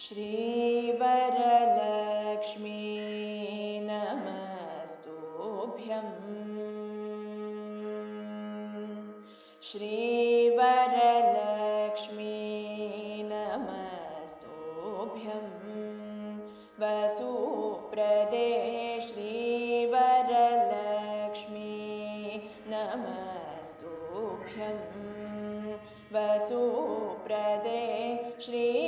श्रीवरलक्ष्मी नमस्तुभ्यम्। श्रीवरलक्ष्मी नमस्तुभ्यं वसुप्रदे श्रीवरलक्ष्मी नमस्तुभ्यं वसुप्रदे श्रीवरलक्ष्मी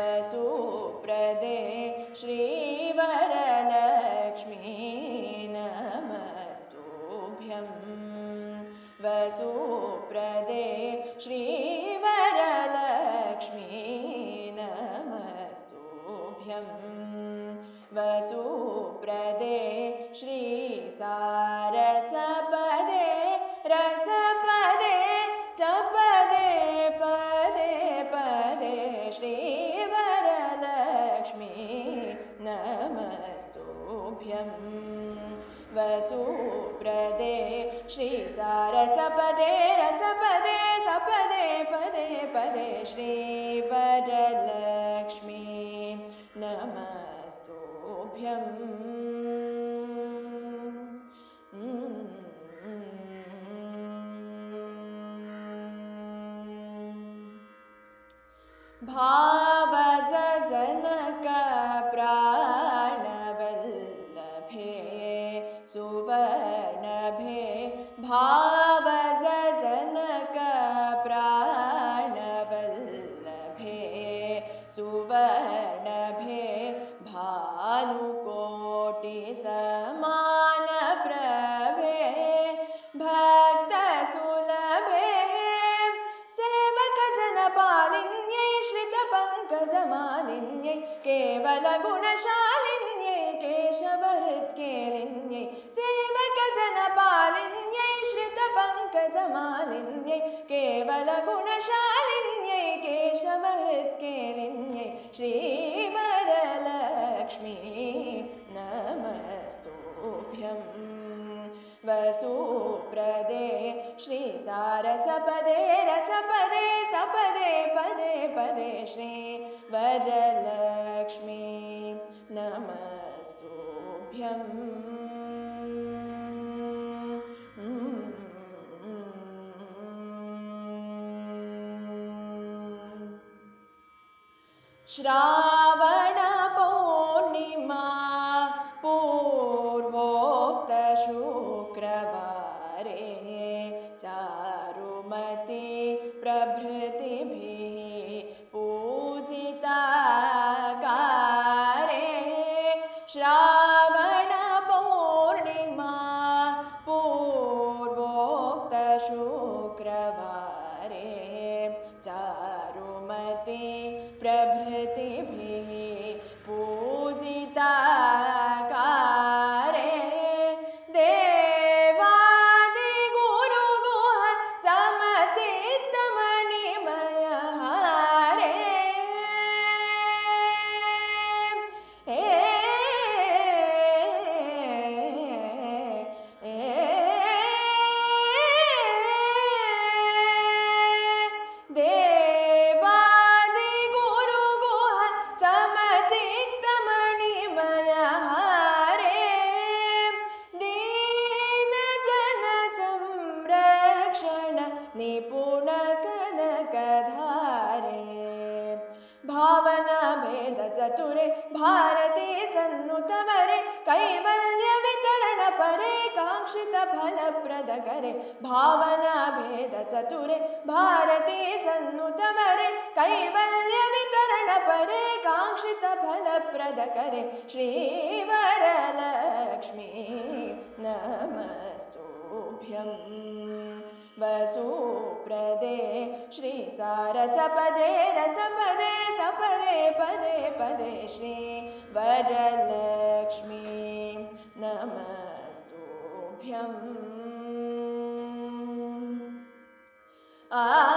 वसुप्रदे श्रीवरलक्ष्मी नमस्तुभ्यं वसुप्रदे श्रीवरलक्ष्मी नमस्तुभ्यं वसुप्रदे श्रीसारसपदे रसपदे सपदे पदे पदे श्रीवरलक्ष्मी नमस्तुभ्यं। वसुप्रदे श्रीसारसपदे रसपदे सपदे पदे पदे श्रीवरलक्ष्मी नमस्तुभ्यम् भावजनकप्राणवल्लभे सुवर्णभे भावजनकप्राणवल्लभे सुवर्णभे भानुकोटिसमानप्रभे भक्तसुलभे सेवकजनपालिन्यै श्रितपङ्कजमालिन्यै केवलगुणशालिन्यै केवलगुणशालिन्यै केशवहृत्केलिन्यै श्रीवरलक्ष्मी नमस्तुभ्यम् वसुप्रदे श्रीसारसपदे रसपदे सपदे पदे पदे श्रीवरलक्ष्मी नमस्तुभ्यम् श्रावणपौर्णिमा पूर्वोक्तशुक्रवारे चारुमती प्रभृतिभिः पूजिता कारे श्रावणपौर्णिमा पूर्वोक्तशुक्रवारे चारुमती भावनाभेदचतुरे भारते सन्नुतवरे कैवल्यवितरणपरे काङ्क्षितफलप्रदकरे भावनाभेदचतुरे भारते सन्नुतवरे कैवल्यवितरणपरे काङ्क्षितफलप्रदकरे श्रीवरलक्ष्मी नमस्तुभ्यम् वसुप्रदे श्रीसारसपदे रसपदे सपदे पदे पदे श्रीवरलक्ष्मी नमस्तुभ्यम्। आ